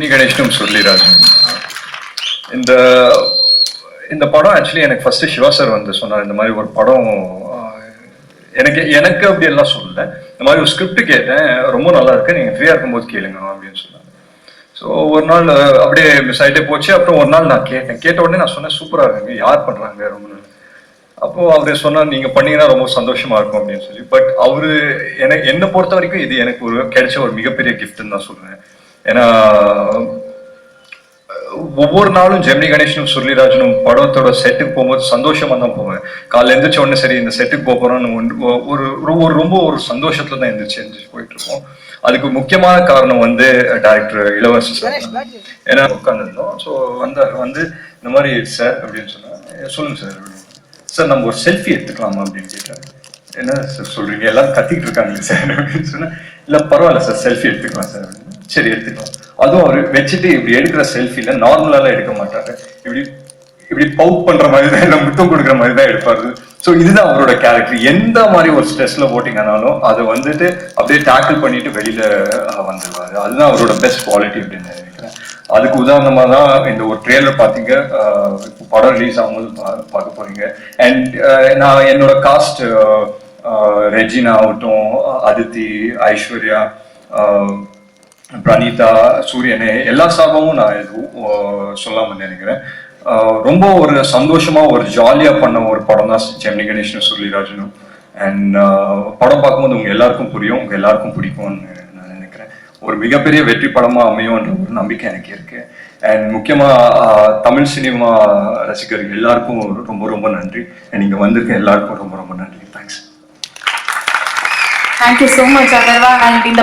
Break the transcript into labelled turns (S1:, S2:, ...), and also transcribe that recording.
S1: நீ கணேஷ்னும் சொல்லிராஜ் இந்த இந்த படம் ஆக்சுவலி எனக்கு ஃபர்ஸ்ட் சிவா சார் வந்து சொன்னார் இந்த மாதிரி ஒரு படம் எனக்கு எனக்கு அப்படி எல்லாம் சொல்லல. இந்த மாதிரி ஒரு ஸ்கிரிப்ட் கேட்டேன் ரொம்ப நல்லா இருக்கு நீங்க ஃப்ரீயா இருக்கும்போது கேளுங்க அப்படின்னு சொன்னாங்க ஸோ ஒரு நாள் அப்படியே மிஸ் ஆகிட்டே போச்சு. அப்புறம் ஒரு நாள் நான் கேட்டேன். கேட்ட உடனே நான் சொன்னேன் சூப்பராக இருக்குங்க யார் பண்றாங்க? ரொம்ப நாள். அப்போ அவர் சொன்னார் நீங்க பண்ணீங்கன்னா ரொம்ப சந்தோஷமா இருக்கும் அப்படின்னு சொல்லி. பட் அவரு எனக்கு என்னை பொறுத்த வரைக்கும் இது எனக்கு ஒரு கிடைச்ச ஒரு மிகப்பெரிய கிஃப்ட்னு தான் சொல்றேன். ஏன்னா ஒவ்வொரு நாளும் ஜெமினி கணேஷனும் சுருளிராஜனும் படத்தோட செட்டுக்கு போகும்போது சந்தோஷமா தான் போவேன். காலைல எந்திரிச்ச உடனே சரி இந்த செட்டுக்கு போக போறோம்னு ஒரு ஒரு- ரொம்ப ஒரு சந்தோஷத்துல தான் எந்திரிச்சு எந்திரிச்சு போயிட்டு இருக்கோம் அதுக்கு முக்கியமான காரணம் வந்து டைரக்டர் இளவரசி சார். ஏன்னா உட்காந்துருந்தோம் ஸோ வந்தார் வந்து இந்த மாதிரி சார் அப்படின்னு சொன்னா சொல்லுங்க சார். சார் நம்ம ஒரு செல்ஃபி எடுத்துக்கலாமா? அப்படின்னு கேட்டாரு. என்ன சார் சொல்றீங்க? எல்லாரும் கத்திக்கிட்டு இருக்காங்களே சார் அப்படின்னு சொன்னா இல்ல பரவாயில்ல சார் செல்ஃபி எடுத்துக்கலாம் சார் அப்படின்னு. சரி எடுத்துக்கலாம் அதுவும் அவர் வச்சுட்டு இப்படி எடுக்கிற செல்ஃபில நார்மலாலாம் எடுக்க மாட்டாரு. இப்படி இப்படி பவுட் பண்ற மாதிரி தான் இல்லை முத்தம் கொடுக்குற மாதிரி தான் எடுப்பாரு. ஸோ இதுதான் அவரோட கேரக்டர் எந்த மாதிரி ஒரு ஸ்ட்ரெஸ்ல போட்டிங்கனாலும் அதை வந்துட்டு அப்படியே டேக்கிள் பண்ணிட்டு வெளியில வந்துடுவாரு அதுதான் அவரோட பெஸ்ட் குவாலிட்டி அப்படின்னு நினைக்கிறேன். அதுக்கு உதாரணமா தான் இந்த ஒரு ட்ரெய்லர் பார்த்தீங்க. இப்போ படம் ரிலீஸ் ஆகும்போது பா- பார்க்க போறீங்க. அண்ட் நான் என்னோட காஸ்ட் ரெஜினா ஆகட்டும் அதித்தி ஐஸ்வர்யா பிரணீதா சூரியனே எல்லா சாபமும் நான் எதுவும் சொல்லாமல் சொல்லாம நினைக்கிறேன். ரொம்ப ஒரு சந்தோஷமா ஒரு ஜாலியா பண்ண ஒரு படம் தான் ஜெமினி கணேஷனும் சுருளிராஜனும் அண்ட் படம் பார்க்கும்போது உங்க எல்லாருக்கும் புரியும் உங்க எல்லாருக்கும் பிடிக்கும்னு நான் நினைக்கிறேன். ஒரு மிகப்பெரிய வெற்றி படமா அமையும்ன்ற ஒரு நம்பிக்கை எனக்கு இருக்கு. அண்ட் முக்கியமா தமிழ் சினிமா ரசிகர்கள் எல்லாருக்கும் ரொம்ப ரொம்ப நன்றி. அண்ட் இங்க வந்திருக்க எல்லாருக்கும் ரொம்ப ரொம்ப நன்றி. Thanks
S2: thank you so much Atharva and இந்த